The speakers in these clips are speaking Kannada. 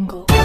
jungle.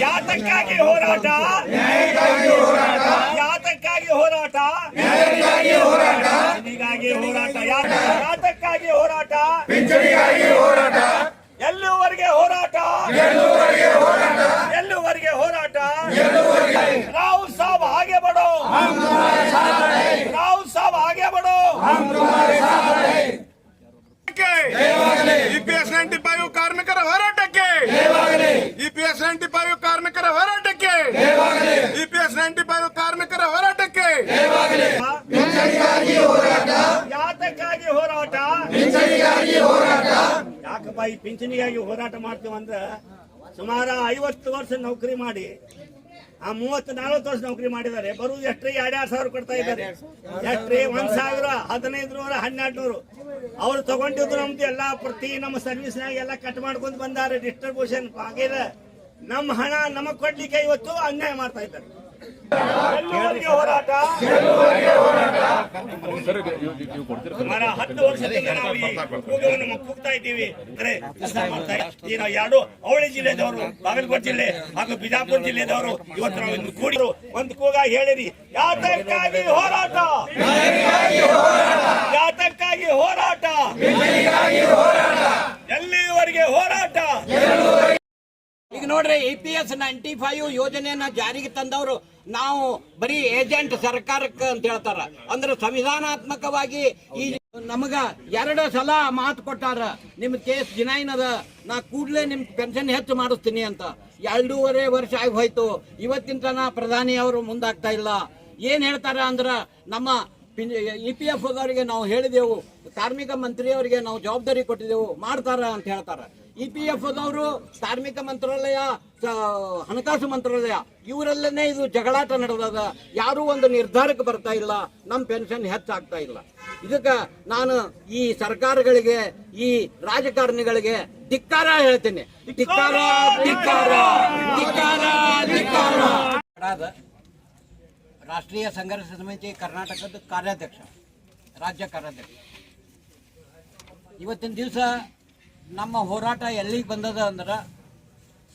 ಯಾತಕ್ಕಾಗಿ ಹೋರಾಟ ಯಾತಕ್ಕಾಗಿ ಹೋರಾಟ. ಯಾತಕ್ಕಾಗಿ ಹೋರಾಟ. ನಿಮಗಾಗಿ ಹೋರಾಟ. ಯಾತ- ಯಾತಕ್ಕಾಗಿ ಹೋರಾಟ. ಎಲ್ಲಿವರೆಗೆ ಹೋರಾಟ? ಎಲ್ಲಿವರೆಗೆ ಹೋರಾಟ? ರಾವ್ ಸಾಬ್ ಹಾಗೆ ಬಡೋ. ರಾವ್ ಸಾಬ್ ಹಾಗೆ ಬಡೋ ಇಪಿಎಸ್ ನೈಂಟಿ ಫೈವ್ ಕಾರ್ಮಿಕರ ಹೋರಾಟಕ್ಕೆ ಇಪಿಎಸ್ ನೈಂಟಿ ಫೈವ್ ಕಾರ್ಮಿಕರ ಹೋರಾಟಕ್ಕೆ. ಇಪಿಎಸ್ ನೈಂಟಿ ಫೈವ್ ಕಾರ್ಮಿಕರ ಹೋರಾಟಕ್ಕೆ. ಯಾತಕ್ಕಾಗಿ ಹೋರಾಟ? ಯಾಕಪ್ಪ ಈ ಪಿಂಚಣಿಗಾಗಿ ಹೋರಾಟ ಮಾಡ್ತೀವಂದ್ರ ಸುಮಾರು ಐವತ್ತು ವರ್ಷ ನೌಕರಿ ಮಾಡಿ ಆ ಮೂವತ್ತು ನಲವತ್ತು ವರ್ಷ ನೌಕರಿ ಮಾಡಿದ್ದಾರೆ. ಬರುವುದು ಎಷ್ಟ್ರಿ ಎರಡ್ ಸಾವಿರ ಕೊಡ್ತಾ ಇದ್ದಾರೆ. ಎಷ್ಟ್ರಿ ಒಂದ್ ಸಾವಿರ ಹದಿನೈದು ನೂರ ಹನ್ನೆರಡು ನೂರು. ಅವ್ರು ತಗೊಂಡಿದ್ರು ನಮ್ದು ಎಲ್ಲಾ ಪ್ರತಿ ನಮ್ಮ ಸರ್ವಿಸ್ನಾಗ ಎಲ್ಲ ಕಟ್ ಮಾಡ್ಕೊಂಡು ಬಂದಾರೆ. ಡಿಸ್ಟ್ರಿಬ್ಯೂಷನ್ ಆಗಿದೆ ನಮ್ಮ ಹಣ ನಮಗ್ ಕೊಡ್ಲಿಕ್ಕೆ ಇವತ್ತು ಅನ್ಯಾಯ ಮಾಡ್ತಾ ಇದ್ದಾರೆ. ಹೋರಾಟ. ಮರ ಹತ್ತು ವರ್ಷದಿಂದ ನಾವು ಈ ಕೂಗವನ್ನು ಕೂಗ್ತಾ ಇದ್ದೀವಿ. ಅಂದ್ರೆ ಕೆಲಸ ಮಾಡ್ತಾ ಇದ್ದೀವಿ. ಈ ನಾವು ಎರಡು ಅವಳಿ ಜಿಲ್ಲೆದವರು ಬಾಗಲಕೋಟೆ ಜಿಲ್ಲೆ ಹಾಗೂ ಬಿಜಾಪುರ ಜಿಲ್ಲೆದವರು ಇವತ್ತು ನಾವು ಇಲ್ಲಿ ಕೂಡಿರು ಒಂದು ಕೂಗ ಹೇಳಿರಿ. ಯಾತಕ್ಕಾಗಿ ಹೋರಾಟ? ಯಾತಕ್ಕಾಗಿ ಹೋರಾಟ? ಎಲ್ಲಿವರೆಗೆ ಹೋರಾಟ? ಈಗ ನೋಡ್ರಿ E P S ninety five ಯೋಜನೆಯನ್ನ ಜಾರಿಗೆ ತಂದವರು ನಾವು ಬರೀ ಏಜೆಂಟ್ ಸರ್ಕಾರಕ್ಕೆ ಅಂತ ಹೇಳ್ತಾರ. ಅಂದ್ರೆ ಸಂವಿಧಾನಾತ್ಮಕವಾಗಿ ಈ ನಮಗ ಎರಡು ಸಲ ಮಾತು ಕೊಟ್ಟಾರ. ನಿಮ್ ಕೇಸ್ ಜಿನೈನ್ ಅದ ನಾ ಕೂಡ್ಲೇ ನಿಮ್ ಪೆನ್ಷನ್ ಹೆಚ್ಚು ಮಾಡಿಸ್ತೀನಿ ಅಂತ. ಎರಡೂವರೆ ವರ್ಷ ಆಗಿ ಹೋಯ್ತು. ಇವತ್ತಿನ ತನ ಪ್ರಧಾನಿ ಅವರು ಮುಂದಾಗ್ತಾ ಇಲ್ಲ. ಏನ್ ಹೇಳ್ತಾರ ಅಂದ್ರ ನಮ್ಮ ಇ ಪಿ ಎಫ್ ಅವರಿಗೆ ನಾವು ಹೇಳಿದೆವು. ಕಾರ್ಮಿಕ ಮಂತ್ರಿಯವರಿಗೆ ನಾವು ಜವಾಬ್ದಾರಿ ಕೊಟ್ಟಿದ್ದೆವು ಮಾಡ್ತಾರ ಅಂತ ಹೇಳ್ತಾರ. ಇ ಪಿ ಎಫ್ ದವರು ಕಾರ್ಮಿಕ ಮಂತ್ರಾಲಯ ಹಣಕಾಸು ಮಂತ್ರಾಲಯ ಇವರಲ್ಲೇ ಇದು ಜಗಳಾಟ ನಡೆದದ ಯಾರೂ ಒಂದು ನಿರ್ಧಾರಕ್ಕೆ ಬರ್ತಾ ಇಲ್ಲ. ನಮ್ಮ ಪೆನ್ಷನ್ ಹೆಚ್ಚಾಗ್ತಾ ಇಲ್ಲ. ಇದಕ್ಕೆ ನಾನು ಈ ಸರ್ಕಾರಗಳಿಗೆ, ಈ ರಾಜಕಾರಣಿಗಳಿಗೆ ಧಿಕ್ಕಾರ ಹೇಳ್ತೀನಿ. ಧಿಕ್ಕಾರ ಧಿಕ್ಕಾರ ಧಿಕ್ಕಾರ ಧಿಕ್ಕಾರ. ರಾಷ್ಟ್ರೀಯ ಸಂಘರ್ಷ ಸಮಿತಿ ಕರ್ನಾಟಕದ ಕಾರ್ಯಾಧ್ಯಕ್ಷ, ರಾಜ್ಯ ಕಾರ್ಯಾಧ್ಯಕ್ಷ. ಇವತ್ತಿನ ದಿವಸ ನಮ್ಮ ಹೋರಾಟ ಎಲ್ಲಿಗೆ ಬಂದದ ಅಂದ್ರೆ,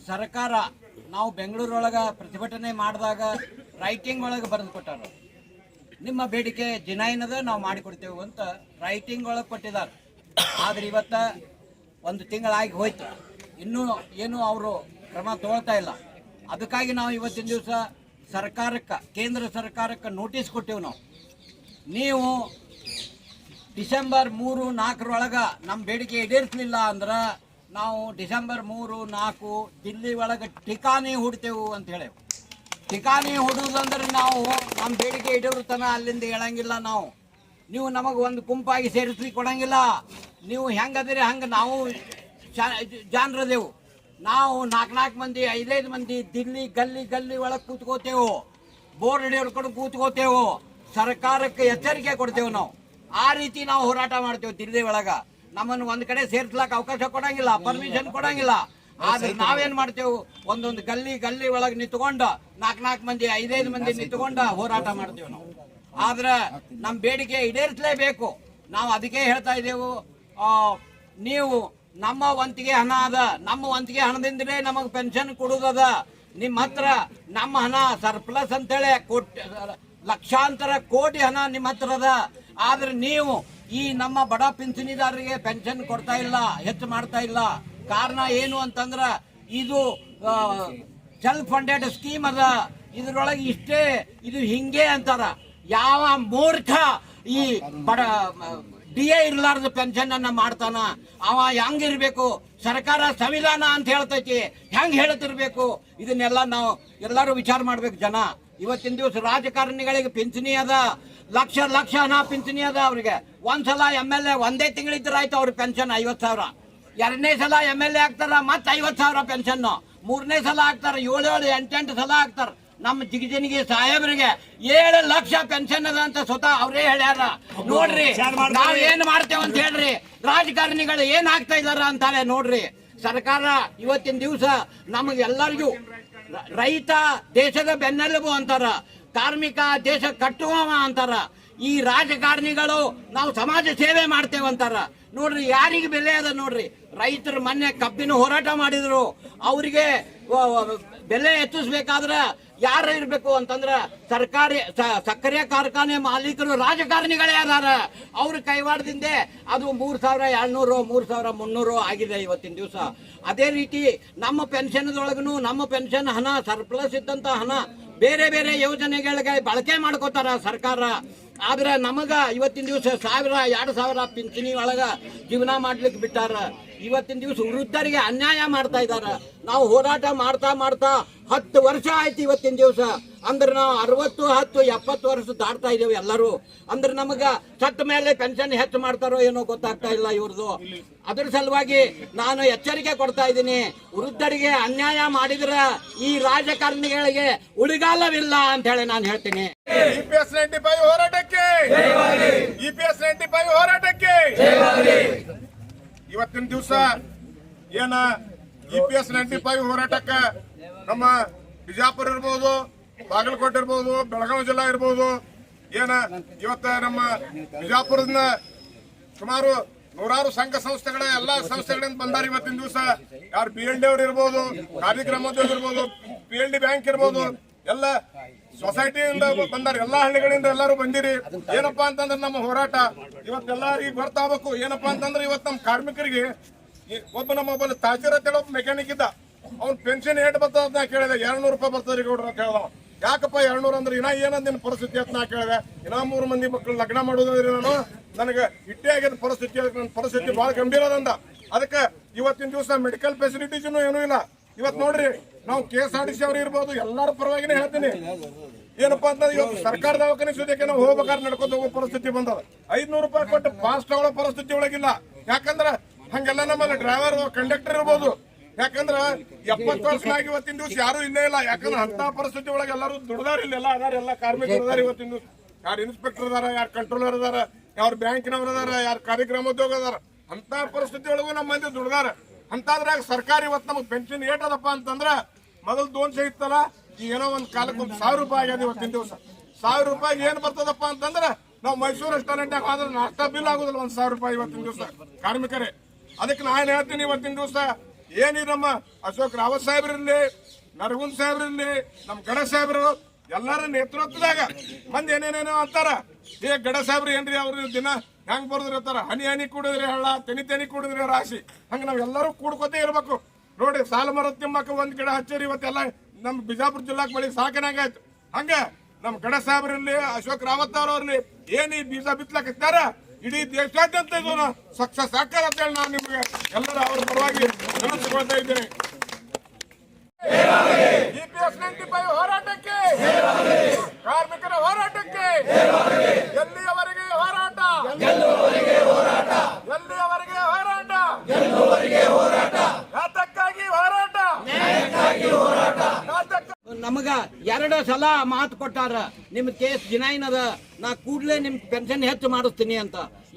ಸರ್ಕಾರ ನಾವು ಬೆಂಗಳೂರೊಳಗೆ ಪ್ರತಿಭಟನೆ ಮಾಡಿದಾಗ ರೈಟಿಂಗ್ ಒಳಗೆ ಬರೆದು ಕೊಟ್ಟಾರ. ನಿಮ್ಮ ಬೇಡಿಕೆ ಜಿನೈನದ ನಾವು ಮಾಡಿಕೊಡ್ತೇವೆ ಅಂತ ರೈಟಿಂಗ್ ಒಳಗೆ ಕೊಟ್ಟಿದ್ದಾರೆ ಆದ್ರೆ ಇವತ್ತ ಒಂದು ತಿಂಗಳಾಗಿ ಹೋಯ್ತು. ಇನ್ನೂ ಏನು ಅವರು ಕ್ರಮ ತಗೊಳ್ತಾ ಇಲ್ಲ. ಅದಕ್ಕಾಗಿ ನಾವು ಇವತ್ತಿನ ದಿವಸ ಸರ್ಕಾರಕ್ಕೆ, ಕೇಂದ್ರ ಸರ್ಕಾರಕ್ಕೆ ನೋಟಿಸ್ ಕೊಟ್ಟೆವು ನಾವು. ನೀವು ಡಿಸೆಂಬರ್ ಮೂರು ನಾಲ್ಕರೊಳಗೆ ನಮ್ಮ ಬೇಡಿಕೆ ಈಡೇರಿಸಲಿಲ್ಲ ಅಂದ್ರೆ ನಾವು ಡಿಸೆಂಬರ್ ಮೂರು ನಾಲ್ಕು ದಿಲ್ಲಿ ಒಳಗೆ ಠಿಕಾಣಿ ಹುಡ್ತೇವು ಅಂತ ಹೇಳೇವು. ಠಿಕಾಣಿ ಹುಡುದಂದ್ರೆ ನಾವು ನಮ್ಮ ಬೇಡಿಕೆ ಇಡೋರ್ತನ ಅಲ್ಲಿಂದ ಹೇಳಂಗಿಲ್ಲ ನಾವು. ನೀವು ನಮಗೆ ಒಂದು ಗುಂಪಾಗಿ ಸೇರಿಸ್ಲಿಕ್ಕೆ ಕೊಡಂಗಿಲ್ಲ. ನೀವು ಹೆಂಗದಿರಿ ಹಂಗೆ ನಾವು ಜಾನ್ರದೆವು. ನಾವು ನಾಲ್ಕು ನಾಲ್ಕು ಮಂದಿ, ಐದೈದು ಮಂದಿ ದಿಲ್ಲಿ ಗಲ್ಲಿ ಗಲ್ಲಿ ಒಳಗೆ ಕೂತ್ಕೋತೇವು. ಬೋರ್ಡ್ ಹಿಡ್ಕೊಂಡು ಕೂತ್ಕೋತೇವು. ಸರ್ಕಾರಕ್ಕೆ ಎಚ್ಚರಿಕೆ ಕೊಡ್ತೇವೆ ನಾವು. ಆ ರೀತಿ ನಾವು ಹೋರಾಟ ಮಾಡ್ತೇವೆ ತಿರುಗಿ ಒಳಗ. ನಮ್ಮನ್ನು ಒಂದ್ ಕಡೆ ಸೇರ್ಸ್ಲಾಕ ಅವಕಾಶ ಕೊಡಂಗಿಲ್ಲ ಪರ್ಮಿಷನ್ ಕೊಡಂಗಿಲ್ಲ. ಆದ್ರೆ ನಾವೇನ್ ಮಾಡ್ತೇವೆ? ಒಂದೊಂದು ಗಲ್ಲಿ ಗಲ್ಲಿ ಒಳಗೆ ನಿಂತ್ಕೊಂಡು ನಾಲ್ಕು ನಾಲ್ಕು ಮಂದಿ, ಐದೈದು ಮಂದಿ ನಿಂತ್ಕೊಂಡ ಹೋರಾಟ ಮಾಡ್ತೇವೆ ನಾವು. ಆದ್ರೆ ನಮ್ಮ ಬೇಡಿಕೆ ಈಡೇರಿಸಲೇಬೇಕು. ನಾವು ಅದಕ್ಕೆ ಹೇಳ್ತಾ ಇದ್ದೇವು ನೀವು ನಮ್ಮ ವಂತಿಗೆ ಹಣ ಅದ, ನಮ್ಮ ವಂತಿಗೆ ಹಣದಿಂದಲೇ ನಮಗೆ ಪೆನ್ಷನ್ ಕೊಡುದದ ನಿಮ್ಮ ಹತ್ರ ನಮ್ಮ ಹಣ ಸರ್ಪ್ಲಸ್ ಅಂತೇಳಿ ಕೋಟಿ, ಲಕ್ಷಾಂತರ ಕೋಟಿ ಹಣ ನಿಮ್ಮ ಹತ್ರ ಅದ. ಆದ್ರೆ ನೀವು ಈ ನಮ್ಮ ಬಡ ಪಿಂಚಣಿದಾರರಿಗೆ ಪೆನ್ಷನ್ ಕೊಡ್ತಾ ಇಲ್ಲ, ಹೆಚ್ಚು ಮಾಡ್ತಾ ಇಲ್ಲ. ಕಾರಣ ಏನು ಅಂತಂದ್ರ ಇದು ಸೆಲ್ಫ್ ಫಂಡೆಡ್ ಸ್ಕೀಮ್ ಅದ. ಇದ್ರೊಳಗೆ ಇಷ್ಟೇ, ಇದು ಹಿಂಗೆ ಅಂತಾರ. ಯಾವ ಮೂರ್ಖ ಈ ಬಡ ಡಿ ಎ ಇರ್ಲಾರ್ದ ಪೆನ್ಷನ್ ಅನ್ನ ಮಾಡ್ತಾನ. ಅವ ಹೆಂಗಿರ್ಬೇಕು ಸರ್ಕಾರ ಸಂವಿಧಾನ ಅಂತ ಹೇಳ್ತೈತಿ. ಹೆಂಗ್ ಹೇಳ್ತಿರ್ಬೇಕು? ಇದನ್ನೆಲ್ಲ ನಾವು ಎಲ್ಲರೂ ವಿಚಾರ ಮಾಡ್ಬೇಕು ಜನ. ಇವತ್ತಿನ ದಿವಸ ರಾಜಕಾರಣಿಗಳಿಗೆ ಪಿಂಚಣಿ ಅದ. ಲಕ್ಷ ಲಕ್ಷ ಹಣ ಪಿಂಚಣಿ ಅದ ಅವ್ರಿಗೆ. ಒಂದ್ಸಲ ಎಂ ಎಲ್ ಎ ಒಂದೇ ತಿಂಗಳಿದ್ರೆ ಆಯ್ತು ಅವ್ರ ಪೆನ್ಷನ್ ಐವತ್ ಸಾವಿರ. ಎರಡನೇ ಸಲ ಎಂ ಎಲ್ ಎ ಆಗ್ತಾರ ಮತ್ತೆ ಐವತ್ ಸಾವಿರ ಪೆನ್ಷನ್ ಮೂರನೇ ಸಲ ಆಗ್ತಾರ ಏಳೇಳು ಏಳು ಎಂಟೆಂಟು ಸಲ ಆಗ್ತಾರ. ನಮ್ಮ ಜಿಗಜನಿಗೆ ಸಾಹೇಬರಿಗೆ ಏಳು ಲಕ್ಷ ಪೆನ್ಷನ್ ಅದ ಅಂತ ಸ್ವತಃ ಅವರೇ ಹೇಳ್ಯಾರ. ನೋಡ್ರಿ ನಾವ್ ಏನ್ ಮಾಡ್ತೇವೆ ಅಂತ ಹೇಳ್ರಿ. ರಾಜಕಾರಣಿಗಳು ಏನ್ ಆಗ್ತಾ ಇದಾರ ಅಂತಾರೆ ನೋಡ್ರಿ. ಸರ್ಕಾರ ಇವತ್ತಿನ ದಿವಸ ನಮಗೆಲ್ಲರಿಗೂ ರೈತ ದೇಶದ ಬೆನ್ನೆಲುಬು ಅಂತಾರ. ಕಾರ್ಮಿಕ ದೇಶ ಕಟ್ಟುವವ ಅಂತಾರ. ಈ ರಾಜಕಾರಣಿಗಳು ನಾವು ಸಮಾಜ ಸೇವೆ ಮಾಡ್ತೇವೆ ಅಂತಾರ. ನೋಡ್ರಿ, ಯಾರಿಗೆ ಬೆಲೆ ಅದ ನೋಡ್ರಿ. ರೈತರು ಮೊನ್ನೆ ಕಬ್ಬಿನ ಹೋರಾಟ ಮಾಡಿದ್ರು. ಅವರಿಗೆ ಬೆಲೆ ಹೆಚ್ಚಿಸ್ಬೇಕಾದ್ರ ಯಾರು ಇರ್ಬೇಕು ಅಂತಂದ್ರ ಸರ್ಕಾರಿ ಸಕ್ಕರೆ ಕಾರ್ಖಾನೆ ಮಾಲೀಕರು ರಾಜಕಾರಣಿಗಳೇ ಅದಾರ. ಅವ್ರ ಕೈವಾಡದಿಂದ ಅದು ಮೂರ್ ಸಾವಿರ ಎರಡ್ನೂರು, ಮೂರ್ ಸಾವಿರ ಮುನ್ನೂರು ಆಗಿದೆ ಇವತ್ತಿನ ದಿವಸ. ಅದೇ ರೀತಿ ನಮ್ಮ ಪೆನ್ಷನ್ದೊಳಗೂ ನಮ್ಮ ಪೆನ್ಷನ್ ಹಣ, ಸರ್ಪ್ಲಸ್ ಇದ್ದಂತ ಹಣ ಬೇರೆ ಬೇರೆ ಯೋಜನೆಗಳಿಗೆ ಬಳಕೆ ಮಾಡ್ಕೋತಾರ ಸರ್ಕಾರ. ಆದ್ರೆ ನಮಗ ಇವತ್ತಿನ ದಿವಸ ಸಾವಿರ, ಎರಡು ಸಾವಿರ ಪಿಂಚಣಿ ಒಳಗ ಜೀವನ ಮಾಡ್ಲಿಕ್ಕೆ ಬಿಟ್ಟಾರ. ಇವತ್ತಿನ ದಿವಸ ವೃದ್ಧರಿಗೆ ಅನ್ಯಾಯ ಮಾಡ್ತಾ ಇದಾರ ನಾವು ಹೋರಾಟ ಮಾಡ್ತಾ ಮಾಡ್ತಾ ಹತ್ತು ವರ್ಷ ಆಯ್ತು ಇವತ್ತಿನ ದಿವಸ. ಅಂದ್ರೆ ನಾವು ಅರವತ್ತು ಹತ್ತು ಎಪ್ಪತ್ತು ವರ್ಷ ದಾಡ್ತಾ ಇದ್ದೇವೆ ಎಲ್ಲರೂ. ಅಂದ್ರೆ ನಮಗ ಸತ್ತ ಮೇಲೆ ಪೆನ್ಷನ್ ಹೆಚ್ಚು ಮಾಡ್ತಾರೋ ಏನೋ ಗೊತ್ತಾಗ್ತಾ ಇಲ್ಲ ಇವ್ರದ್ದು. ಅದ್ರ ಸಲುವಾಗಿ ನಾನು ಎಚ್ಚರಿಕೆ ಕೊಡ್ತಾ ಇದ್ದೀನಿ. ವೃದ್ಧರಿಗೆ ಅನ್ಯಾಯ ಮಾಡಿದ್ರ ಈ ರಾಜಕಾರಣಿಗಳಿಗೆ ಉಳಿಗಾಲವಿಲ್ಲ ಅಂತ ಹೇಳಿ ನಾನು ಹೇಳ್ತೀನಿ. E P S ninety five ಹೋರಾಟಕ್ಕೆ. E P S ninety five ಹೋರಾಟಕ್ಕೆ. ಇವತ್ತಿನ ದಿವಸ ಏನ ಇಪಿಎಸ್ ನೈಂಟಿ ಫೈವ್ ಹೋರಾಟಕ್ಕ ನಮ್ಮ ಬಿಜಾಪುರ ಇರ್ಬೋದು, ಬಾಗಲಕೋಟೆ ಇರ್ಬೋದು, ಬೆಳಗಾವಿ ಜಿಲ್ಲಾ ಇರ್ಬೋದು, ಏನ ಇವತ್ತ ನಮ್ಮ ಬಿಜಾಪುರದಿಂದ ಸುಮಾರು ನೂರಾರು ಸಂಘ ಸಂಸ್ಥೆಗಳ ಎಲ್ಲಾ ಸಂಸ್ಥೆಗಳಿಂದ ಬಂದಾರ ಇವತ್ತಿನ ದಿವಸ. ಯಾರು ಪಿ ಎಲ್ ಡಿ ಅವ್ರು ಇರ್ಬೋದು ಕಾರ್ಯಕ್ರಮೋದ್ಯೋಗ ಇರ್ಬೋದು ಪಿ ಎಲ್ ಡಿ ಬ್ಯಾಂಕ್ ಇರ್ಬೋದು, ಎಲ್ಲ ಸೊಸೈಟಿಯಿಂದ ಬಂದಾರ. ಎಲ್ಲಾ ಹಳ್ಳಿಗಳಿಂದ ಎಲ್ಲರೂ ಬಂದಿರಿ. ಏನಪ್ಪಾ ಅಂತಂದ್ರೆ ನಮ್ಮ ಹೋರಾಟ. ಇವತ್ತೆಲ್ಲ ಈಗ ಗೊತ್ತಾಗಬೇಕು. ಏನಪ್ಪಾ ಅಂತಂದ್ರೆ ಇವತ್ತು ನಮ್ಮ ಕಾರ್ಮಿಕರಿಗೆ ಒಬ್ಬ ನಮ್ಮ ಒಬ್ಬ ತಾಜೀರ್ ಅಂತ ಹೇಳಿ ಒಬ್ಬ ಮೆಕ್ಯಾನಿಕ್ ಇದ್ದ. ಅವ್ನ ಪೆನ್ಷನ್ ಏಟ್ ಬರ್ತದ ಅಂತ ಕೇಳಿದೆ. ಎರಡ್ನೂರು ರೂಪಾಯಿ ಬರ್ತದ್ರಿ ಗೌಡ್ರ ಅಂತ ಯಾಕಪ್ಪ ಯಾಕಪ್ಪ ಎರಡ್ನೂರು ಅಂದ್ರೆ ಇನ್ನ ಏನಂದ ನಿನ್ನ ಪರಿಸ್ಥಿತಿ ಅಂತ ನಾ ಕೇಳಿದೆ. ಇನ್ನ ಮೂರು ಮಂದಿ ಮಕ್ಕಳು ಲಗ್ನ ಮಾಡೋದ್ರಿ ನಾನು ನನಗೆ ಇಟ್ಟೇ ಆಗಿದ ಪರಿಸ್ಥಿತಿ. ಅದಕ್ಕೆ ನನ್ನ ಪರಿಸ್ಥಿತಿ ಬಹಳ ಗಂಭೀರ ಅದಂದ. ಅದಕ್ಕೆ ಇವತ್ತಿನ ದಿವಸ ಮೆಡಿಕಲ್ ಫೆಸಿಲಿಟೀಸ್ನು ಏನೂ ಇಲ್ಲ. ಇವತ್ತು ನೋಡ್ರಿ ನಾವು K S R T C ಅವ್ರು ಇರ್ಬೋದು ಎಲ್ಲರ ಪರವಾಗಿನೇ ಹೇಳ್ತೀನಿ. ಏನಪ್ಪಾ ಅಂತಂದ್ರೆ ಇವತ್ತು ಸರ್ಕಾರ ದವಾಖಾನೆ ಸುದ್ದಿಗೆ ನಾವು ಹೋಗ್ಬೇಕಾದ್ರೆ ನಡ್ಕೊಂಡು ಹೋಗೋ ಪರಿಸ್ಥಿತಿ ಬಂದದ. ಐದ್ನೂರು ರೂಪಾಯಿ ಕೊಟ್ಟು ಪಾಸ್ ತಗೊಳ್ಳೋ ಪರಿಸ್ಥಿತಿ ಒಳಗಿಲ್ಲ. ಯಾಕಂದ್ರ ಹಂಗೆಲ್ಲ ನಮ್ಮಲ್ಲಿ ಡ್ರೈವರ್ ಕಂಡಕ್ಟರ್ ಇರ್ಬೋದು. ಯಾಕಂದ್ರ ಎಪ್ಪತ್ತು ವರ್ಷ ಆಗಿ ಇವತ್ತಿನ ದಿವಸ ಯಾರು ಇನ್ನೇ ಇಲ್ಲ. ಯಾಕಂದ್ರೆ ಅಂತ ಪರಿಸ್ಥಿತಿ ಒಳಗೆ ಎಲ್ಲರೂ ದುಡ್ದಾರ ಇಲ್ಲೆಲ್ಲ ಅದಾರ ಎಲ್ಲ ಕಾರ್ಮಿಕರು ಅದಾರ ಇವತ್ತಿನ ದಿವಸ. ಯಾರು ಇನ್ಸ್ಪೆಕ್ಟರ್ ಅದಾರ ಯಾರು ಕಂಟ್ರೋಲರ್ ಅದಾರ ಯಾರು ಬ್ಯಾಂಕಿನವ್ರು ಅದಾರ ಯಾರು ಕಾರ್ಯಕ್ರಮೋದ್ಯೋಗ ಅದಾರ ಅಂತ ಪರಿಸ್ಥಿತಿ ಒಳಗೂ ನಮ್ಮ ಮಂದಿ ದುಡ್ದಾರ. ಅಂತಾದ್ರಾಗ ಸರ್ಕಾರ ಇವತ್ತು ನಮಗೆ ಪೆನ್ಷನ್ ಏಟದಪ್ಪ ಅಂತಂದ್ರೆ ಮೊದಲು ದೋನ್ಸೆ ಇತ್ತಲ್ಲ ಈಗ ಏನೋ ಒಂದು ಕಾಲಕ್ಕೆ ಒಂದು ಸಾವಿರ ರೂಪಾಯಿ ಆಗ್ಯದ ಇವತ್ತಿನ ದಿವಸ. ಸಾವಿರ ರೂಪಾಯಿ ಏನು ಬರ್ತದಪ್ಪ ಅಂತಂದ್ರೆ ನಾವು ಮೈಸೂರು ರೆಸ್ಟೋರೆಂಟ್ ಹೋದ್ರೆ ನಾಷ್ಟ ಬಿಲ್ ಆಗುದಿಲ್ಲ ಒಂದು ಸಾವಿರ ರೂಪಾಯಿ ಇವತ್ತಿನ ದಿವಸ. ಕಾರ್ಮಿಕರೇ, ಅದಕ್ಕೆ ನಾನು ಹೇಳ್ತೀನಿ ಇವತ್ತಿನ ದಿವಸ, ಏನಿ ನಮ್ಮ ಅಶೋಕ್ ರಾವತ್ ಸಾಹೇಬ್ರಿರ್ಲಿ ನರಗುಂದ್ ಸಾಹೇಬ್ರಿರ್ಲಿ ನಮ್ಮ ಗಡ ಸಾಹೇಬ್ರು, ಎಲ್ಲರ ನೇತೃತ್ವದಾಗ ಮಂದಿ ಏನೇನೇನೋ ಅಂತಾರ. ಏ ಗಡ ಸಾಹೇಬ್ರು ಏನ್ರಿ ಅವ್ರ ದಿನ ಹೆಂಗ್ ಬರ್ದಿರ್ತಾರ ಹನಿ ಹನಿ ಕುಡಿದ್ರೆ ಹಳ್ಳ, ತೆನಿ ತೆನಿ ಕುಡಿದ್ರೆ ರಾಶಿ. ಹಂಗ ನಾವ್ ಎಲ್ಲರೂ ಕೂಡ್ಕೊತೇ ಇರ್ಬೇಕು. ನೋಡಿ ಸಾಲ ಮರ ತಿಮ್ಮಕ್ಕ ಒಂದ್ ಗಿಡ ಹಚ್ಚಿರಿ, ಇವತ್ತೆಲ್ಲ ನಮ್ ಬಿಜಾಪುರ ಜಿಲ್ಲಾಕ್ ಬಳಿ ಸಾಕಿನಂಗಾಯ್ತು. ಹಂಗ ನಮ್ ಗಡ ಸಾಹೇಬ್ರಲ್ಲಿ ಅಶೋಕ್ ರಾವತ್ ಅವ್ರವ್ರಲ್ಲಿ ಏನ್ ಈ ಬೀಜ ಬಿತ್ಲಕತ್ತಾರ ಇಡೀ ದೇಶಾದ್ಯಂತ ಇದನ್ನ ಸಕ್ಸಸ್ ಆಗ್ತಾರ ಅಂತ ಹೇಳಿ ನಾನು ನಿಮ್ಗೆ ಎಲ್ಲರೂ ಅವ್ರ ಪರವಾಗಿ ನೆನಪಿಸ್ಕೊಳ್ತಾ ಇದ್ದೇನೆ. ಜಿಪಿಎಸ್ ಫೈವ್ ಹೋರಾಟಕ್ಕೆ, ಕಾರ್ಮಿಕರ ಹೋರಾಟಕ್ಕೆ ಎಲ್ಲಿಯವರೆಗೆ ಹೋರಾಟ. ಎಲ್ಲಿಯವರೆಗೆ ಹೋರಾಟ? ಯಾತಕ್ಕಾಗಿ ಹೋರಾಟ? ಯಾತಕ್ಕಾಗಿ ನಮಗ ಎರಡು ಸಲ ಮಾತು ಕೊಟ್ಟಾರ ನಿಮ್ ಕೇಸ್ ಜಿನೈನ್ ಅದ ನಾ ಕೂಡ್ಲೇ ನಿಮ್ ಪೆನ್ಷನ್ ಹೆಚ್ಚು ಮಾಡಿಸ್ತೀನಿ ಅಂತ.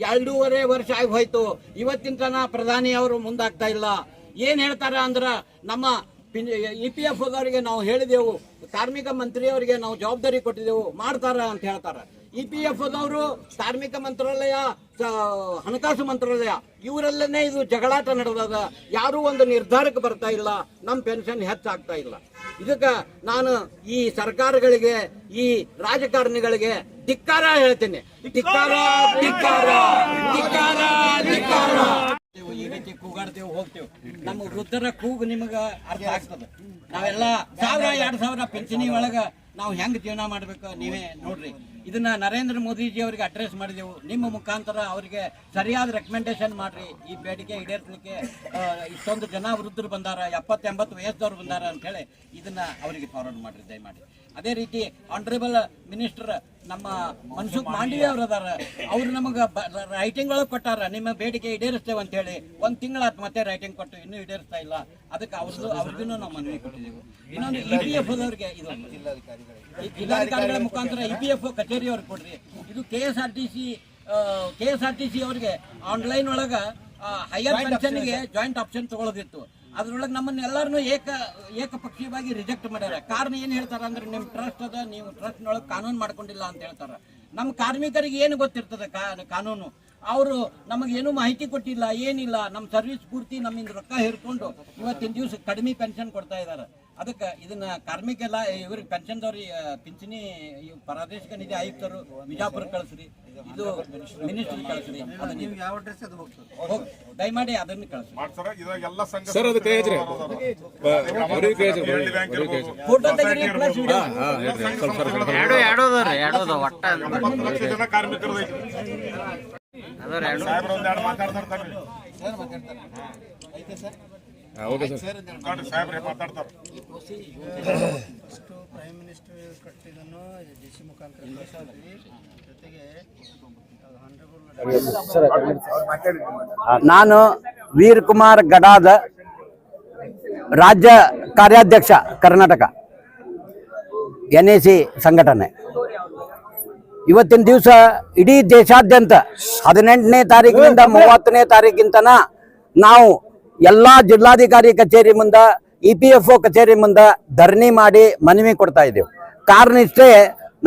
ಎರಡೂವರೆ ವರ್ಷ ಆಗಿ ಹೋಯ್ತು ಇವತ್ತಿನ ತನ ಪ್ರಧಾನಿ ಅವರು ಮುಂದಾಗ್ತಾ ಇಲ್ಲ. ಏನ್ ಹೇಳ್ತಾರ ಅಂದ್ರ ನಮ್ಮ ಇ ಪಿ ಎಫ್ ಅವರಿಗೆ ನಾವು ಹೇಳಿದೆವು ಕಾರ್ಮಿಕ ಮಂತ್ರಿಯವರಿಗೆ ನಾವು ಜವಾಬ್ದಾರಿ ಕೊಟ್ಟಿದ್ದೆವು ಮಾಡ್ತಾರ ಅಂತ ಹೇಳ್ತಾರ. ಇ ಪಿ ಎಫ್ ದವರು ಕಾರ್ಮಿಕ ಮಂತ್ರಾಲಯ ಹಣಕಾಸು ಮಂತ್ರಾಲಯ ಇವರಲ್ಲೇ ಇದು ಜಗಳಾಟ ನಡೆದಾಗ ಯಾರೂ ಒಂದು ನಿರ್ಧಾರಕ್ಕೆ ಬರ್ತಾ ಇಲ್ಲ. ನಮ್ಮ ಪೆನ್ಷನ್ ಹೆಚ್ಚಾಗ್ತಾ ಇಲ್ಲ. ಇದಕ್ಕೆ ನಾನು ಈ ಸರ್ಕಾರಗಳಿಗೆ, ಈ ರಾಜಕಾರಣಿಗಳಿಗೆ ಧಿಕ್ಕಾರ ಹೇಳ್ತೇನೆ. ಧಿಕ್ಕಾರ ಧಿಕ್ಕಾರ ಧಿಕ್ಕಾರ ಧಿಕ್ಕಾರ. ಕೂಗಾಡ್ತೇವೆ, ಹೋಗ್ತೇವೆ. ನಮ್ಮ ವೃದ್ಧರ ಕೂಗು ನಿಮಗ ಅರ್ಥ ಆಗ್ತದೆ. ನಾವೆಲ್ಲ ಸಾವಿರ, ಎರಡು ಸಾವಿರ ಪಿಂಚಣಿ ಒಳಗ ನಾವು ಹೆಂಗ್ ಜೀವನ ಮಾಡ್ಬೇಕು ನೀವೇ ನೋಡ್ರಿ. ಇದನ್ನ ನರೇಂದ್ರ ಮೋದಿಜಿ ಅವರಿಗೆ ಅಡ್ರೆಸ್ ಮಾಡಿದೆವು. ನಿಮ್ಮ ಮುಖಾಂತರ ಅವರಿಗೆ ಸರಿಯಾದ ರೆಕಮೆಂಡೇಶನ್ ಮಾಡ್ರಿ. ಈ ಬೇಡಿಕೆ ಈಡೇರಿಸಲಿಕ್ಕೆ ಇಷ್ಟೊಂದು ಜನ ವೃದ್ಧರು ಬಂದಾರ, ಎಪ್ಪತ್ತೆಂಬತ್ತು ವಯಸ್ಸದವ್ರು ಬಂದಾರ ಅಂತ ಹೇಳಿ ಇದನ್ನ ಅವರಿಗೆ ಫಾರ್ವರ್ಡ್ ಮಾಡ್ರಿ, ದಯಮಾಡಿ. ಅದೇ ರೀತಿ ಆನರೇಬಲ್ ಮಿನಿಸ್ಟರ್ ನಮ್ಮ ಮನ್ಸುಖ್ ಮಾಂಡವಿ ಅವ್ರ ಅದಾರ. ಅವ್ರು ನಮಗೆ ರೈಟಿಂಗ್ ಒಳಗೆ ಕೊಟ್ಟಾರ. ನಿಮ್ಮ ಬೇಡಿಕೆ ಈಡೇರಿಸ್ತೇವೆ ಅಂತ ಹೇಳಿ. ಒಂದ್ ತಿಂಗಳಾತ್ ಮತ್ತೆ ರೈಟಿಂಗ್ ಕೊಟ್ಟು ಇನ್ನೂ ಈಡೇರಿಸ್ತಾ ಇಲ್ಲ. ಅದಕ್ಕೆ ಅವ್ರದ್ದು ಅವ್ರದ್ದು ನಾವು ಮನವಿ ಕೊಟ್ಟಿದ್ದೀವಿ. ಇನ್ನೊಂದು ಇ ಪಿ ಎಫ್ ಅವರಿಗೆ ಇದು. ಜಿಲ್ಲಾಧಿಕಾರಿಗಳ ಮುಖಾಂತರ ಇ ಪಿ ಎಫ್ ಕಚೇರಿ ಅವ್ರಿಗೆ ಕೊಡ್ರಿ. ಇದು K S R T C K S R T C ಅವ್ರಿಗೆ ಆನ್ಲೈನ್ ಒಳಗ ಹೈಯರ್ ಪೆನ್ಷನ್ಗೆ ಜಾಯಿಂಟ್ ಆಪ್ಷನ್ ತಗೊಳ್ಳೋದಿತ್ತು ಅದ್ರೊಳಗೆ ನಮ್ಮನ್ನ ಎಲ್ಲರನ್ನು ಏಕ, ಏಕಪಕ್ಷೀಯವಾಗಿ ರಿಜೆಕ್ಟ್ ಮಾಡ್ಯಾರ. ಕಾರಣ ಏನು ಹೇಳ್ತಾರ ಅಂದ್ರೆ ನಿಮ್ಮ ಟ್ರಸ್ಟ್ ಅದ, ನೀವು ಟ್ರಸ್ಟ್ನೊಳಗೆ ಕಾನೂನು ಮಾಡ್ಕೊಂಡಿಲ್ಲ ಅಂತ ಹೇಳ್ತಾರ. ನಮ್ಮ ಕಾರ್ಮಿಕರಿಗೆ ಏನು ಗೊತ್ತಿರ್ತದೆ ಕಾನೂನು? ಅವರು ನಮಗೇನು ಮಾಹಿತಿ ಕೊಟ್ಟಿಲ್ಲ, ಏನಿಲ್ಲ ನಮ್ಮ ಸರ್ವಿಸ್ ಪೂರ್ತಿ ನಮ್ಮಿಂದ ರೊಕ್ಕ ಹೇರ್ಕೊಂಡು ಇವತ್ತಿನ ದಿವಸ ಕಡಿಮೆ ಪೆನ್ಷನ್ ಕೊಡ್ತಾ ಇದ್ದಾರೆ ಅದಕ್ಕೆ ಇದನ್ನ ಕಾರ್ಮಿಕೆಲ್ಲ ಇವ್ರಿಗೆ ಪೆನ್ಷನ್ದವ್ರಿಗೆ ಪಿಂಚಣಿ ಇವ್ ಪ್ರಾದೇಶಿಕ ನಿಧಿ ಆಯುಕ್ತರು ಬಿಜಾಪುರ ಕಳಿಸ್ರಿ ಇದು ಮಿನಿಸ್ಟ್ರಿ ಕಳಿಸ್ರಿ ಅದು ನೀವು ಯಾವ ಅಡ್ರೆಸ್ ಅದು ಹೋಗಿ ದಯಮಾಡಿ ಅದನ್ನ ಕಳಿಸ್ರಿ. ಸರ್ ಅದು ಕೈ. ಅವ್ರಿಗೆ ಕೈ. ಫೋಟೋ ತೆಗಿರಿ ಪ್ಲಸ್ ವಿಡಿಯೋ ಸರ್ ಎರಡು ಮಾತಾಡ್ತಾರೆ? ಐತೆ ಸರ್? ಪ್ರೈಮ್ ಮಿನಿಸ್ಟರ್ ಕಟ್ಟಿದ್ದನ್ನು ಡಿ ಸಿ ಮುಖಾಂತರ ಜೊತೆಗೆ ನಾನು ವೀರ್ ಕುಮಾರ್ ಗಡಾದ ರಾಜ್ಯ ಕಾರ್ಯಾಧ್ಯಕ್ಷ ಕರ್ನಾಟಕ ಎನ್ ಎ ಸಿ ಸಂಘಟನೆ. ಇವತ್ತಿನ ದಿವಸ ಇಡೀ ದೇಶಾದ್ಯಂತ ಹದಿನೆಂಟನೇ ತಾರೀಕಿನಿಂದ ಮೂವತ್ತನೇ ತಾರೀಕಿಂತನ ನಾವು ಎಲ್ಲ ಜಿಲ್ಲಾಧಿಕಾರಿ ಕಚೇರಿ ಮುಂದ, ಇ ಪಿ ಎಫ್ ಒ ಕಚೇರಿ ಮುಂದ ಧರಣಿ ಮಾಡಿ ಮನವಿ ಕೊಡ್ತಾ ಇದ್ದೇವೆ. ಕಾರಣ ಇಷ್ಟೇ,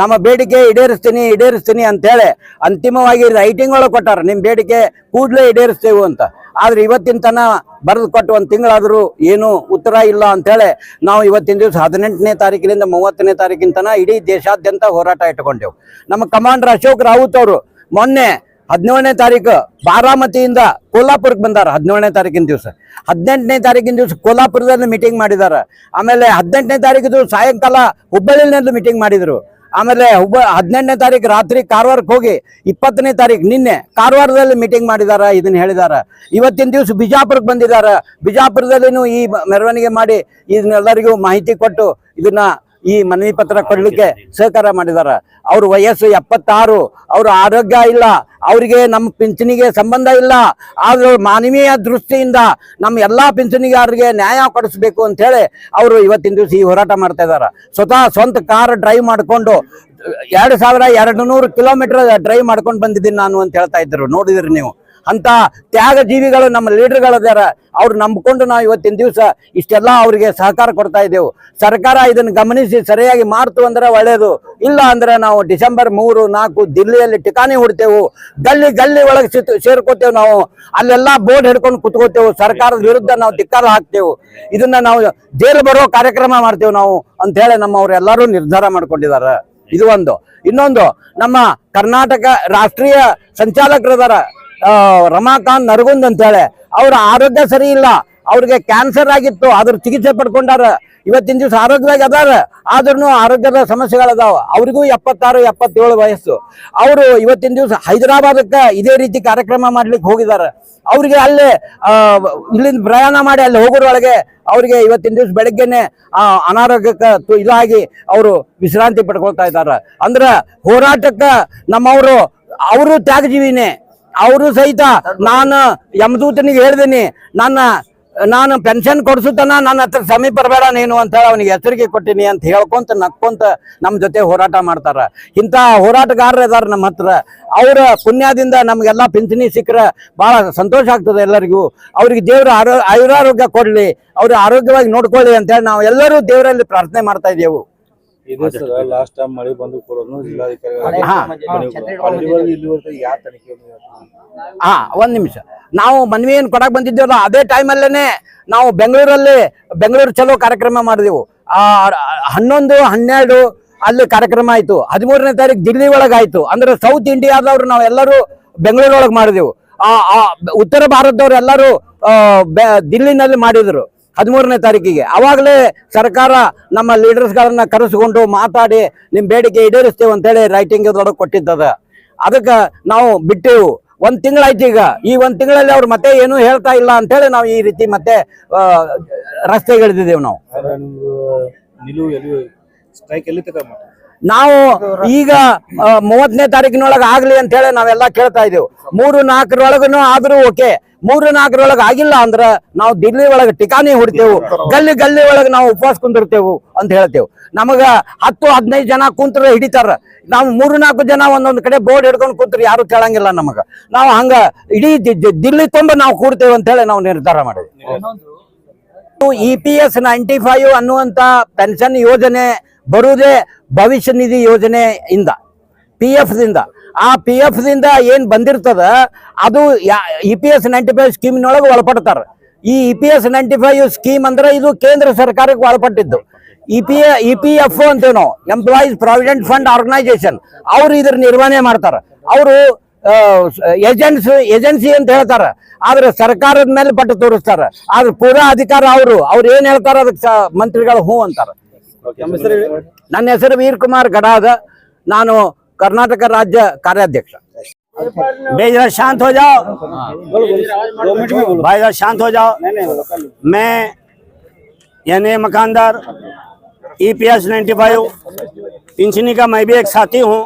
ನಮ್ಮ ಬೇಡಿಕೆ ಈಡೇರಿಸ್ತೀನಿ ಈಡೇರಿಸ್ತೀನಿ ಅಂತೇಳಿ ಅಂತಿಮವಾಗಿ ರೈಟಿಂಗ್ ಒಳಗೆ ಕೊಟ್ಟಾರ. ನಿಮ್ಮ ಬೇಡಿಕೆ ಕೂಡಲೇ ಈಡೇರಿಸ್ತೇವೆ ಅಂತ. ಆದ್ರೆ ಇವತ್ತಿನ ತನ ಬರೆದು ಕೊಟ್ಟು ಒಂದು ತಿಂಗಳಾದರೂ ಏನು ಉತ್ತರ ಇಲ್ಲ ಅಂತೇಳಿ ನಾವು ಇವತ್ತಿನ ದಿವಸ ಹದಿನೆಂಟನೇ ತಾರೀಕಿನಿಂದ ಮೂವತ್ತನೇ ತಾರೀಕಿನ ತನ ಇಡೀ ದೇಶಾದ್ಯಂತ ಹೋರಾಟ ಇಟ್ಕೊಂಡೆವು ನಮ್ಮ ಕಮಾಂಡರ್ ಅಶೋಕ್ ರಾವುತ್ ಅವರು ಮೊನ್ನೆ ಹದಿನೇಳನೇ ತಾರೀಕು ಬಾರಾಮತಿಯಿಂದ ಕೊಲ್ಲಾಪುರಕ್ಕೆ ಬಂದಾರ, ಹದಿನೇಳನೇ ತಾರೀಕಿನ ದಿವಸ. ಹದಿನೆಂಟನೇ ತಾರೀಕಿನ ದಿವಸ ಕೊಲ್ಲಾಪುರದಲ್ಲಿ ಮೀಟಿಂಗ್ ಮಾಡಿದಾರ. ಆಮೇಲೆ ಹದಿನೆಂಟನೇ ತಾರೀಕಿದು ಸಾಯಂಕಾಲ ಹುಬ್ಬಳ್ಳಿನಲ್ಲಿ ಮೀಟಿಂಗ್ ಮಾಡಿದರು. ಆಮೇಲೆ ಹುಬ್ಬ, ಹದಿನೆಂಟನೇ ತಾರೀಕು ರಾತ್ರಿ ಕಾರವಾರಕ್ಕೆ ಹೋಗಿ ಇಪ್ಪತ್ತನೇ ತಾರೀಕು ನಿನ್ನೆ ಕಾರವಾರದಲ್ಲಿ ಮೀಟಿಂಗ್ ಮಾಡಿದ್ದಾರೆ ಇದನ್ನು ಹೇಳಿದ್ದಾರೆ ಇವತ್ತಿನ ದಿವಸ ಬಿಜಾಪುರಕ್ಕೆ ಬಂದಿದ್ದಾರೆ ಬಿಜಾಪುರದಲ್ಲಿನೂ ಈ ಮೆರವಣಿಗೆ ಮಾಡಿ ಇದನ್ನೆಲ್ಲರಿಗೂ ಮಾಹಿತಿ ಕೊಟ್ಟು ಇದನ್ನ ಈ ಮನವಿ ಪತ್ರ ಕೊಡ್ಲಿಕ್ಕೆ ಸಹಕಾರ ಮಾಡಿದಾರ. ಅವ್ರ ವಯಸ್ಸು ಎಪ್ಪತ್ತಾರು, ಅವ್ರ ಆರೋಗ್ಯ ಇಲ್ಲ, ಅವರಿಗೆ ನಮ್ಮ ಪಿಂಚಣಿಗೆ ಸಂಬಂಧ ಇಲ್ಲ. ಆದ್ರೂ ಮಾನವೀಯ ದೃಷ್ಟಿಯಿಂದ ನಮ್ಮ ಎಲ್ಲಾ ಪಿಂಚಣಿಗಾರರಿಗೆ ನ್ಯಾಯ ಕೊಡಿಸ್ಬೇಕು ಅಂತ ಹೇಳಿ ಅವರು ಇವತ್ತಿನ ದಿವಸ ಈ ಹೋರಾಟ ಮಾಡ್ತಾ ಇದಾರ. ಸ್ವತಃ ಸ್ವಂತ ಕಾರ್ ಡ್ರೈವ್ ಮಾಡಿಕೊಂಡು, ಎರಡು ಸಾವಿರ ಎರಡು ನೂರು ಕಿಲೋಮೀಟರ್ ಡ್ರೈವ್ ಮಾಡ್ಕೊಂಡು ಬಂದಿದ್ದೀನಿ ನಾನು ಅಂತ ಹೇಳ್ತಾ ಇದ್ರು. ನೋಡಿದ್ರಿ ನೀವು? ಅಂತ ತ್ಯಾಗ ಜೀವಿಗಳು ನಮ್ಮ ಲೀಡರ್ಗಳದಾರ ಅವ್ರು ನಂಬಿಕೊಂಡು ನಾವು ಇವತ್ತಿನ ದಿವಸ ಇಷ್ಟೆಲ್ಲ ಅವರಿಗೆ ಸಹಕಾರ ಕೊಡ್ತಾ ಇದ್ದೇವೆ. ಸರ್ಕಾರ ಇದನ್ನು ಗಮನಿಸಿ ಸರಿಯಾಗಿ ಮಾಡ್ತು ಅಂದ್ರೆ ಒಳ್ಳೇದು. ಇಲ್ಲ ಅಂದ್ರೆ ನಾವು ಡಿಸೆಂಬರ್ ಮೂರು ನಾಲ್ಕು ದಿಲ್ಲಿಯಲ್ಲಿ ಠಿಕಾಣಿ ಹುಡ್ತೇವೆ. ಗಲ್ಲಿ ಗಲ್ಲಿ ಒಳಗೆ ಸೇರ್ಕೋತೇವೆ ನಾವು. ಅಲ್ಲೆಲ್ಲ ಬೋರ್ಡ್ ಹಿಡ್ಕೊಂಡು ಕುತ್ಕೋತೇವೆ. ಸರ್ಕಾರದ ವಿರುದ್ಧ ನಾವು ಧಿಕ್ಕಾರ ಹಾಕ್ತೇವೆ. ಇದನ್ನ ನಾವು ಜೈಲು ಬರೋ ಕಾರ್ಯಕ್ರಮ ಮಾಡ್ತೇವೆ ನಾವು ಅಂತ ಹೇಳಿ ನಮ್ಮವರೆಲ್ಲರೂ ನಿರ್ಧಾರ ಮಾಡ್ಕೊಂಡಿದ್ದಾರೆ. ಇದು ಒಂದು. ಇನ್ನೊಂದು, ನಮ್ಮ ಕರ್ನಾಟಕ ರಾಷ್ಟ್ರೀಯ ಸಂಚಾಲಕರದಾರ ರಮಾಕಾಂತ್ ನರಗುಂದ್ ಅಂತೇಳಿ. ಅವ್ರ ಆರೋಗ್ಯ ಸರಿ ಇಲ್ಲ. ಅವ್ರಿಗೆ ಕ್ಯಾನ್ಸರ್ ಆಗಿತ್ತು. ಅದ್ರ ಚಿಕಿತ್ಸೆ ಪಡ್ಕೊಂಡಾರ. ಇವತ್ತಿನ ದಿವಸ ಆರೋಗ್ಯವಾಗಿ ಅದಾರ. ಆದ್ರೂ ಆರೋಗ್ಯದ ಸಮಸ್ಯೆಗಳದಾವ. ಅವ್ರಿಗೂ ಎಪ್ಪತ್ತಾರು, ಎಪ್ಪತ್ತೇಳು ವಯಸ್ಸು. ಅವರು ಇವತ್ತಿನ ದಿವಸ ಹೈದರಾಬಾದಕ್ಕೆ ಇದೇ ರೀತಿ ಕಾರ್ಯಕ್ರಮ ಮಾಡ್ಲಿಕ್ಕೆ ಹೋಗಿದ್ದಾರೆ ಅವ್ರಿಗೆ ಅಲ್ಲೇ ಇಲ್ಲಿಂದ ಪ್ರಯಾಣ ಮಾಡಿ ಅಲ್ಲಿ ಹೋಗೋರೊಳಗೆ ಅವ್ರಿಗೆ ಇವತ್ತಿನ ದಿವಸ ಬೆಳಗ್ಗೆನೆ, ಆ, ಅನಾರೋಗ್ಯಕ್ಕೆ ಇದಾಗಿ ಅವರು ವಿಶ್ರಾಂತಿ ಪಡ್ಕೊಳ್ತಾ ಇದ್ದಾರೆ ಅಂದ್ರೆ ಹೋರಾಟಕ್ಕೆ ನಮ್ಮವರು, ಅವರು ತ್ಯಾಗಜೀವಿನೇ. ಅವರು ಸಹಿತ ನಾನು ಯಮದೂತನಿಗೆ ಹೇಳ್ದೀನಿ, ನನ್ನ, ನಾನು ಪೆನ್ಷನ್ ಕೊಡ್ಸುತ್ತನ, ನನ್ನ ಹತ್ರ ಸಮೀಪ ಬರಬೇಡ ನೀನು ಅಂತ ಅವನಿಗೆ ಎಚ್ಚರಿಕೆ ಕೊಟ್ಟಿನಿ ಅಂತ ಹೇಳ್ಕೊಂತ ನಕ್ಕೊಂತ ನಮ್ಮ ಜೊತೆ ಹೋರಾಟ ಮಾಡ್ತಾರ. ಇಂಥ ಹೋರಾಟಗಾರರು ಇದಾರೆ ನಮ್ಮ ಹತ್ರ. ಅವರ ಪುಣ್ಯದಿಂದ ನಮಗೆಲ್ಲ ಪಿಂಚಣಿ ಸಿಕ್ಕರೆ ಬಹಳ ಸಂತೋಷ ಆಗ್ತದೆ ಎಲ್ಲರಿಗೂ. ಅವ್ರಿಗೆ ದೇವ್ರ ಆರೋ, ಆಯುರಾರೋಗ್ಯ ಕೊಡಲಿ, ಅವ್ರ ಆರೋಗ್ಯವಾಗಿ ನೋಡ್ಕೊಳ್ಳಿ ಅಂತ ಹೇಳಿ ನಾವು ಎಲ್ಲರೂ ದೇವರಲ್ಲಿ ಪ್ರಾರ್ಥನೆ ಮಾಡ್ತಾ ಇದ್ದೇವು. ಇದೆ ಸರ್ ಲಾಸ್ಟ್ ಟೈಮ್ ಮಳೆ ಬಂದು ಕೂಡ ಜಿಲ್ಲಾಧಿಕಾರಿ ಹಾ. ಒಂದ್ ನಿಮಿಷ. ನಾವು ಮನವಿ ಏನ್ ಕೊಡಕ್ ಬಂದಿದ್ದೇವಲ್ಲ ಅದೇ ಟೈಮಲ್ಲೇನೆ ನಾವು ಬೆಂಗಳೂರಲ್ಲಿ ಬೆಂಗಳೂರು ಚಲೋ ಕಾರ್ಯಕ್ರಮ ಮಾಡಿದೆವು. ಆ ಹನ್ನೊಂದು ಹನ್ನೆರಡು ಅಲ್ಲಿ ಕಾರ್ಯಕ್ರಮ ಆಯ್ತು. ಹದಿಮೂರನೇ ತಾರೀಕು ದಿಲ್ಲಿ ಒಳಗೆ ಆಯ್ತು ಅಂದ್ರೆ ಸೌತ್ ಇಂಡಿಯಾದವ್ರು ನಾವು ಎಲ್ಲರೂ ಬೆಂಗಳೂರೊಳಗೆ ಮಾಡಿದೆವು. ಆ ಉತ್ತರ ಭಾರತದವ್ರು ಎಲ್ಲರೂ ದಿಲ್ಲಿನಲ್ಲಿ ಮಾಡಿದ್ರು. ಹದಿಮೂರನೇ ತಾರೀಕಿಗೆ. ಅವಾಗಲೇ ಸರ್ಕಾರ ನಮ್ಮ ಲೀಡರ್ಸ್ಗಳನ್ನ ಕರೆಸಿಕೊಂಡು ಮಾತಾಡಿ ನಿಮ್ಮ ಬೇಡಿಕೆ ಈಡೇರಿಸ್ತೇವೆ ಅಂತೇಳಿ ರೈಟಿಂಗ್ ಇದ್ರೊಳಗೆ ಕೊಟ್ಟಿದ್ದದ. ಅದಕ್ಕೆ ನಾವು ಬಿಟ್ಟೆವು. ಒಂದ್ ತಿಂಗಳಾಯ್ತು ಈಗ. ಈ ಒಂದು ತಿಂಗಳಲ್ಲಿ ಅವ್ರು ಮತ್ತೆ ಏನೂ ಹೇಳ್ತಾ ಇಲ್ಲ ಅಂತೇಳಿ ನಾವು ಈ ರೀತಿ ಮತ್ತೆ ರಸ್ತೆಗಿಳಿದಿದ್ದೇವೆ ನಾವು. ಸ್ಟ್ರೈಕ್ ಎಲ್ಲಿ ನಾವು ಈಗ ಮೂವತ್ತನೇ ತಾರೀಕಿನೊಳಗೆ ಆಗ್ಲಿ ಅಂತ ಹೇಳಿ ನಾವೆಲ್ಲ ಕೇಳ್ತಾ ಇದೀವಿ ಮೂರು ನಾಲ್ಕರೊಳಗನು ಆದ್ರೂ ಓಕೆ. ಮೂರು ನಾಲ್ಕರೊಳಗ ಆಗಿಲ್ಲ ಅಂದ್ರ ನಾವು ದಿಲ್ಲಿ ಒಳಗೆ ಟಿಕಾನಿ ಹೊಡಿತೇವು. ಗಲ್ಲಿ ಗಲ್ಲಿ ಒಳಗೆ ನಾವು ಉಪವಾಸ ಕುಂದಿರ್ತೇವು ಅಂತ ಹೇಳ್ತೇವೆ. ನಮಗ ಹತ್ತು ಹದಿನೈದು ಜನ ಕುಂತ್ರ ಹಿಡಿತಾರ. ನಾವು ಮೂರು ನಾಲ್ಕು ಜನ ಒಂದೊಂದು ಕಡೆ ಬೋರ್ಡ್ ಹಿಡ್ಕೊಂಡು ಕುಂತ್ರೆ ಯಾರು ಕೇಳಂಗಿಲ್ಲ ನಮಗ. ನಾವು ಹಂಗ ಇಡೀ ದಿಲ್ಲಿ ತುಂಬ ನಾವು ಕೂಡ್ತೇವೆ ಅಂತ ಹೇಳಿ ನಾವು ನಿರ್ಧಾರ ಮಾಡಿದ್ವಿ. E P S ninety five ಅನ್ನುವಂತ ಪೆನ್ಷನ್ ಯೋಜನೆ ಬರುವುದೇ ಭವಿಷ್ಯ ನಿಧಿ ಯೋಜನೆಯಿಂದ ಪಿ ಎಫ್ ದಿಂದ. ಆ ಪಿ ಎಫ್ ಏನು ಬಂದಿರ್ತದ, ಅದು E P S ninety five ಸ್ಕೀಮ್ನೊಳಗೆ ಒಳಪಡ್ತಾರೆ. ಈ E P S ninety five scheme ಅಂದ್ರೆ ಇದು ಕೇಂದ್ರ ಸರ್ಕಾರಕ್ಕೆ ಒಳಪಟ್ಟಿದ್ದು. E P E P F ಅಂತೇವೆ employees provident fund organisation ಅವ್ರು ಇದ್ರ ನಿರ್ವಹಣೆ ಮಾಡ್ತಾರೆ. ಅವರು ಏಜೆನ್ಸ್ ಏಜೆನ್ಸಿ ಅಂತ ಹೇಳ್ತಾರೆ. ಆದ್ರೆ ಸರ್ಕಾರದ ಮೇಲೆ ಪಟ್ಟು ತೋರಿಸ್ತಾರೆ. ಆದ್ರೆ ಪೂರಾ ಅಧಿಕಾರ ಅವರು, ಅವ್ರು ಏನ್ ಹೇಳ್ತಾರೆ, ಅದಕ್ಕೆ ಮಂತ್ರಿಗಳು ಹ್ಞೂ ಅಂತಾರ. ನನ್ನ ಹೆಸರು ವೀರ್ ಕುಮಾರ್ ಗಡಾದ ನಾನು ಕರ್ನಾಟಕ भाई शांत हो जाओ भाई जरा शांत हो जाओ मैं यानी Makandar E P S ninety five पिंचनी का मैं भी एक साथी हूँ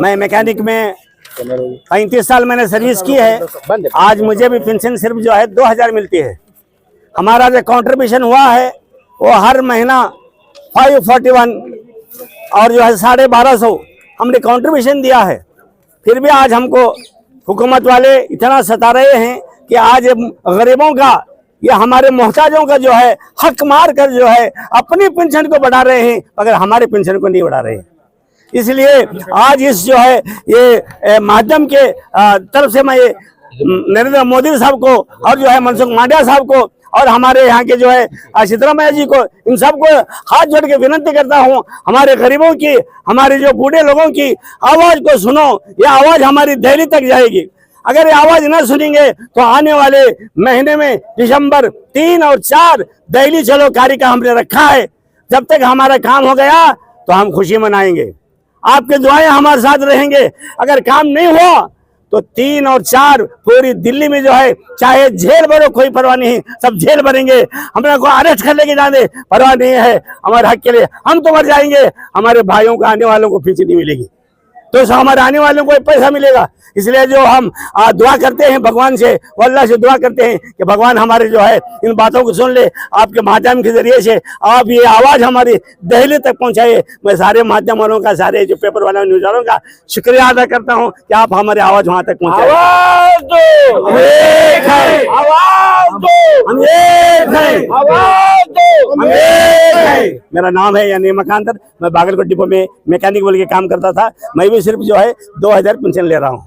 मैं मैकेनिक में पैंतीस साल मैंने सर्विस की है आज मुझे भी पेंशन सिर्फ़ जो है दो हज़ार मिलती है हमारा जो कॉन्ट्रीब्यूशन हुआ है वो हर महीना फाइव फोर्टी वन और जो है साढ़े बारह सौ हमने कॉन्ट्रीब्यूशन दिया है। फिर भी आज हमको हुकूमत वाले इतना सता रहे हैं कि आज गरीबों का, ये हमारे मोहताजों का जो है हक मार कर जो है अपनी पेंशन को बढ़ा रहे हैं, मगर हमारे पेंशन को नहीं बढ़ा रहे हैं। इसलिए आज इस जो है ये माध्यम के तरफ़ से मैं नरेंद्र मोदी साहब को और जो है मनसुख मांडविया साहब को और हमारे यहाँ के जो है सिद्धरामैया जी को इन सबको हाथ जोड़ के विनती करता हूँ, हमारे गरीबों की, हमारे जो बूढ़े लोगों की आवाज़ को सुनो, ये आवाज़ हमारी दिल्ली तक जाएगी। अगर ये आवाज़ न सुनेंगे तो आने वाले महीने में दिसंबर तीन और चार दिल्ली चलो कार्यक्रम हमने रखा है। जब तक हमारा काम हो गया तो हम खुशी मनाएँगे। आपके दुआएँ हमारे साथ रहेंगे। अगर काम नहीं हुआ तो तीन और चार पूरी दिल्ली में जो है, चाहे जेल भरो, कोई परवाह नहीं, सब जेल भरेंगे। हमारे को अरेस्ट कर लेके जाने, परवाह नहीं है। हमारे हक के लिए हम तो मर जाएँगे। हमारे भाइयों को आने वालों को फ़ीस नहीं मिलेगी। तो हमारे आने वालों को पैसा मिलेगा इसलिए जो हम दुआ करते हैं भगवान से वो अल्लाह से दुआ करते हैं कि भगवान हमारे जो है इन बातों को सुन ले आपके माध्यम के ज़रिए से आप ये आवाज़ हमारी दहली तक पहुँचाए। मैं सारे माध्यम वालों का सारे जो पेपर वालों न्यूज़ वालों का शुक्रिया अदा करता हूँ कि आप हमारी आवाज़ वहाँ तक पहुँचाए। है। मेरा नाम है यानी मकानदर मैं बागलकोट डिपो में मैकेनिक बोल के काम करता था। मैं भी सिर्फ़ जो है दो हज़ार पेंशन ले रहा हूँ।